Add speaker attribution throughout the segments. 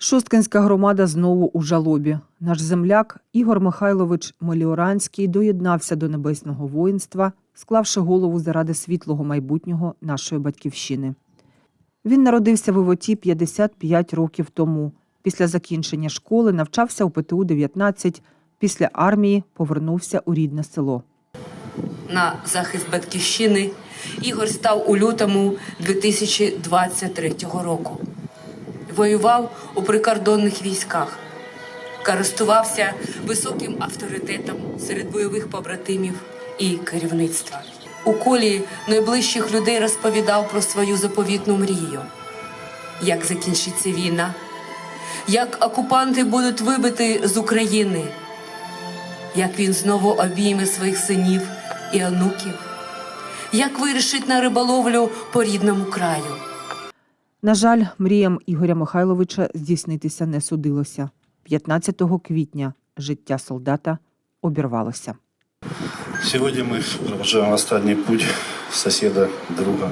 Speaker 1: Шосткинська громада знову у жалобі. Наш земляк Ігор Михайлович Меліоранський доєднався до небесного воїнства, склавши голову заради світлого майбутнього нашої батьківщини. Він народився в Івоті 55 років тому. Після закінчення школи навчався у ПТУ 19 Після армії повернувся у рідне село.
Speaker 2: на захист батьківщини Ігор став у лютому 2023 року. Воював у прикордонних військах, користувався високим авторитетом серед бойових побратимів і керівництва. У колі найближчих людей розповідав про свою заповітну мрію, як закінчиться війна, як окупанти будуть вибити з України як він знову обійме своїх синів і онуків, як вирішить на риболовлю по рідному краю.
Speaker 1: На жаль, мріям Ігоря Михайловича здійснитися не судилося. 15 квітня життя солдата обірвалося.
Speaker 3: Сьогодні ми проважаємо останній путь сусіда, друга,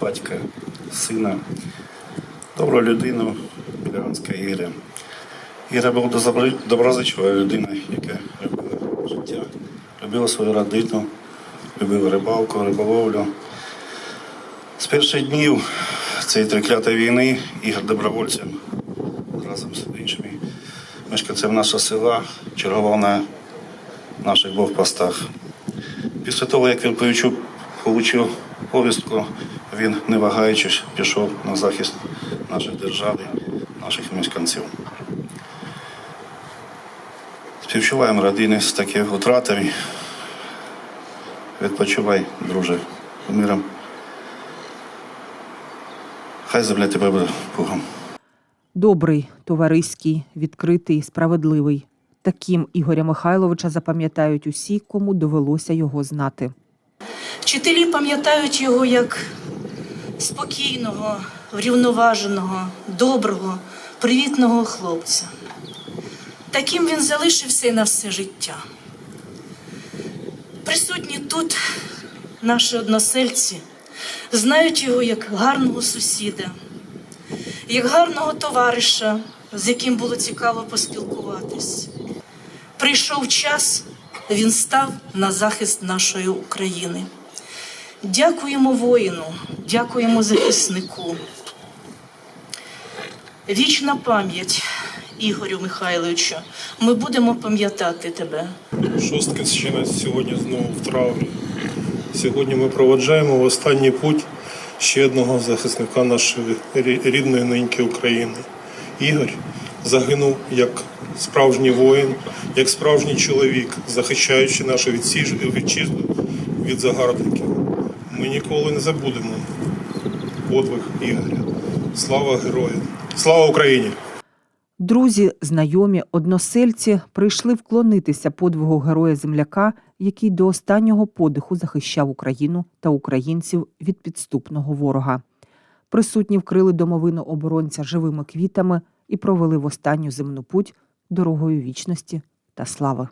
Speaker 3: батька, сина, добру людину Білянська Ігоря. Ігор був добро- доброзичлива людина, яка любила життя, любила свою родину, любила рибалку, риболовлю. З перших днів цієї триклятої війни Ігор добровольцем разом з іншими мешканцями нашого села чергував на наших блокпостах. Після того, як він получив, получив повістку, він, не вагаючись, пішов на захист нашої держави, наших мешканців. Співчуваємо родини з такими втратами. Відпочивай, друже, миром. Хай земля тебе буде Богом.
Speaker 1: Добрий, товариський, відкритий, справедливий. Таким Ігоря Михайловича запам'ятають усі, кому довелося його знати.
Speaker 4: Вчителі пам'ятають його як спокійного, врівноваженого, доброго, привітного хлопця. Таким він залишився і на все життя. Присутні тут наші односельці знають його як гарного сусіда, як гарного товариша, з яким було цікаво поспілкуватись. Прийшов час, він став на захист нашої України. Дякуємо воїну, дякуємо захиснику. Вічна пам'ять, Ігорю Михайловичу. Ми будемо пам'ятати тебе.
Speaker 5: Шосткинщина сьогодні знову в травмі. Сьогодні ми проводжаємо в останній путь ще одного захисника нашої рідної неньки України. Ігор загинув як справжній воїн, як справжній чоловік, захищаючи нашу вітчизну від загарбників. Ми ніколи не забудемо подвиг Ігоря. Слава героям! Слава Україні!
Speaker 1: Друзі, знайомі, односельці прийшли вклонитися подвигу героя земляка, який до останнього подиху захищав Україну та українців від підступного ворога. Присутні вкрили домовину оборонця живими квітами і провели в останню земну путь дорогою вічності та слави.